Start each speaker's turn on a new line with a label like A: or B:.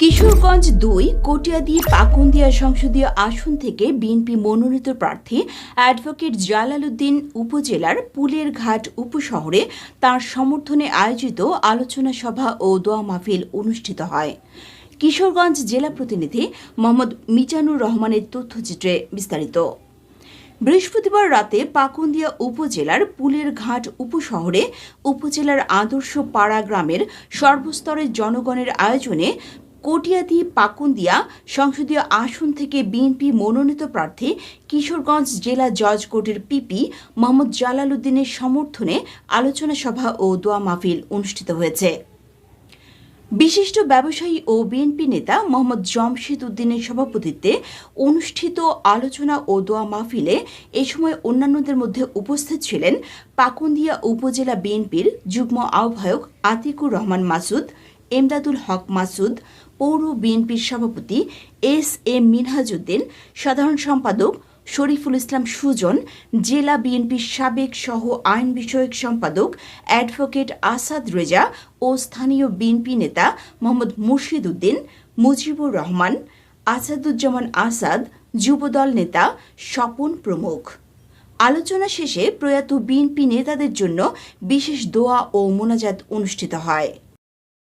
A: কিশোরগঞ্জ দুই, কটিয়াদি, পাকুন্দিয়া সংসদীয় আসন থেকে বিএনপি মনোনীত প্রার্থী অ্যাডভোকেট জালাল উদ্দিন উপজেলার পুলের ঘাট উপশহরে তার সমর্থনে আয়োজিত আলোচনা সভা ও দোয়া মাহফিল অনুষ্ঠিত হয়। কিশোরগঞ্জ জেলা প্রতিনিধি মোহাম্মদ মিজানুর রহমানের তথ্যচিত্রে বিস্তারিত। বৃহস্পতিবার রাতে পাকুন্দিয়া উপজেলার পুলের ঘাট উপশহরে উপজেলার আদর্শ পাড়া গ্রামের সর্বস্তরের জনগণের আয়োজনে কটিয়াদি পাকুন্দিয়া সংসদীয় আসন থেকে বিএনপি মনোনীত প্রার্থী কিশোরগঞ্জ জেলা জজ কোর্টের পিপি মোহাম্মদ জালাল উদ্দিনের সমর্থনে আলোচনা সভা ও দোয়া মাহফিল অনুষ্ঠিত হয়েছে। বিশিষ্ট ব্যবসায়ী ও বিএনপি নেতা মোহাম্মদ জমশেদ উদ্দিনের সভাপতিত্বে অনুষ্ঠিত আলোচনা ও দোয়া মাহফিলে এ সময় অন্যান্যদের মধ্যে উপস্থিত ছিলেন পাকুন্দিয়া উপজেলা বিএনপির যুগ্ম আহ্বায়ক আতিকুর রহমান মাসুদ এমদাদুল হক মাসুদ, পৌর বিএনপির সভাপতি এস এম মিনহাজউদ্দিন সাধারণ সম্পাদক শরীফুল ইসলাম সুজন, জেলা বিএনপির সাবেক সহ আইন বিষয়ক সম্পাদক অ্যাডভোকেট আসাদ রেজা ও স্থানীয় বিএনপি নেতা মোহাম্মদ মুর্শিদ উদ্দিন মুজিবুর রহমান, আসাদুজ্জামান আসাদ, যুবদল নেতা স্বপন প্রমুখ। আলোচনা শেষে প্রয়াত বিএনপি নেতাদের জন্য বিশেষ দোয়া ও মোনাজাত অনুষ্ঠিত হয়।